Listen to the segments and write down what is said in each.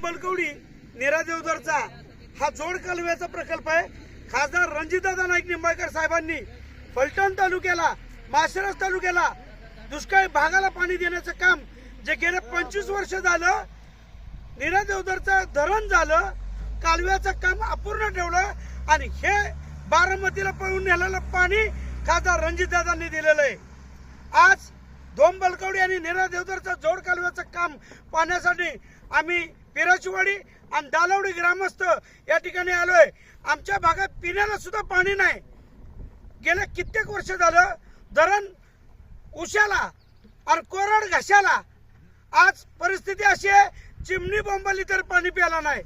बलकवडी निरा देवधरचा हा जोड कालव्याचा प्रकल्प आहे. खासदार रणजितदादा नाईक निंबाळकर साहेबांनी फलटण तालुक्याला माशेरस तालुक्याला दुष्काळी भागाला पाणी देण्याचं काम जे गेल्या पंचवीस वर्ष झालं नीरा देवधरचं धरण झालं कालव्याचं काम अपूर्ण ठेवलं आणि हे बारामतीला पळून नेलेलं पाणी खासदार रणजितदादांनी दिलेलं आहे. आज दोन बलकवडी आणि नीरा देवधरचं जोड कालव्याचं काम पाहण्यासाठी आम्ही बिराजवाडी आणि दालवडी ग्रामस्थ या ठिकाणी आलोय. आमच्या भागात पिण्याला सुद्धा पाणी नाही. गेल्या कित्येक वर्ष झालं धरण उशाला आणि कोरड घशाला. आज परिस्थिती अशी आहे चिमणी बोंबाली तर पाणी प्यायला नाही.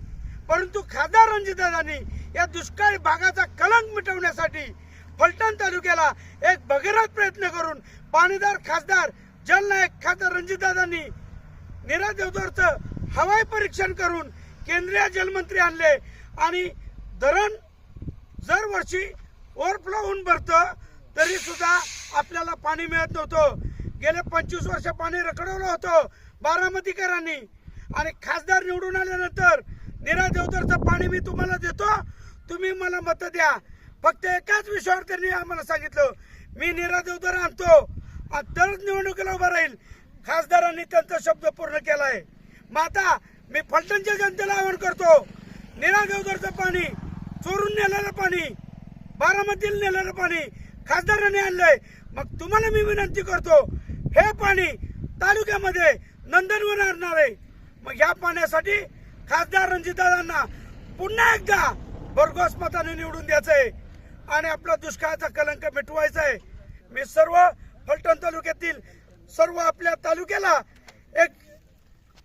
परंतु खासदार रणजितदादांनी या दुष्काळी भागाचा कलंक मिटवण्यासाठी फलटण तालुक्याला एक भगीरथ प्रयत्न करून पाणीदार खासदार जलनायक खासदार रणजितदादांनी निरा देवदोरचं हवाई परीक्षण करून केंद्रीय जलमंत्री आणले. आणि धरण जर वर्षी ओव्हरफ्लो होऊन भरतं तरी सुद्धा आपल्याला पाणी मिळत नव्हतं. गेले पंचवीस वर्ष पाणी रखडवलं होतं बारामतीकरांनी. आणि खासदार निवडून आल्यानंतर निरा देवदरचं पाणी मी तुम्हाला देतो. तुम्ही मला मत द्या. फक्त एकाच विषयावर त्यांनी आम्हाला सांगितलं. मी निरा देवदर आणतो. आणि तरच निवडणुकीला उभा राहील. खासदारांनी त्यांचा शब्द पूर्ण केला आहे मग आता मी फलटणच्या जनतेला आवाहन करतो निरागवकरचं पाणी चोरून नेलेलं पाणी बारामतीला नेलेलं पाणी खासदारांनी आणलंय. मग तुम्हाला मी विनंती करतो हे पाणी तालुक्यामध्ये नंदनवन आणणार आहे. मग या पाण्यासाठी खासदार रणजितदादांना पुन्हा एकदा भरघोस मताने निवडून द्यायचंय आणि आपला दुष्काळाचा कलंक मिटवायचा आहे मी सर्व फलटण तालुक्यातील सर्व आपल्या तालुक्याला एक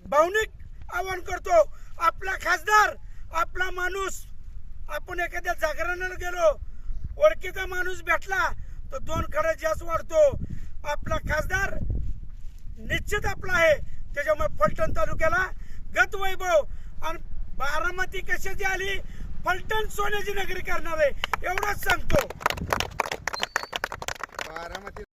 भावनिक आवाहन करतो. आपला खासदार आपला माणूस आपण एखाद्या जागरणाला गेलो ओळखीचा माणूस भेटला तर दोन खडा जास्त वाढतो. आपला खासदार निश्चित आपला आहे. त्याच्यामुळे फलटण तालुक्याला गत वैभव आणि बारामती कशाची आली? फलटण सोन्याची नगरी करणार आहे एवढंच सांगतो. बारामती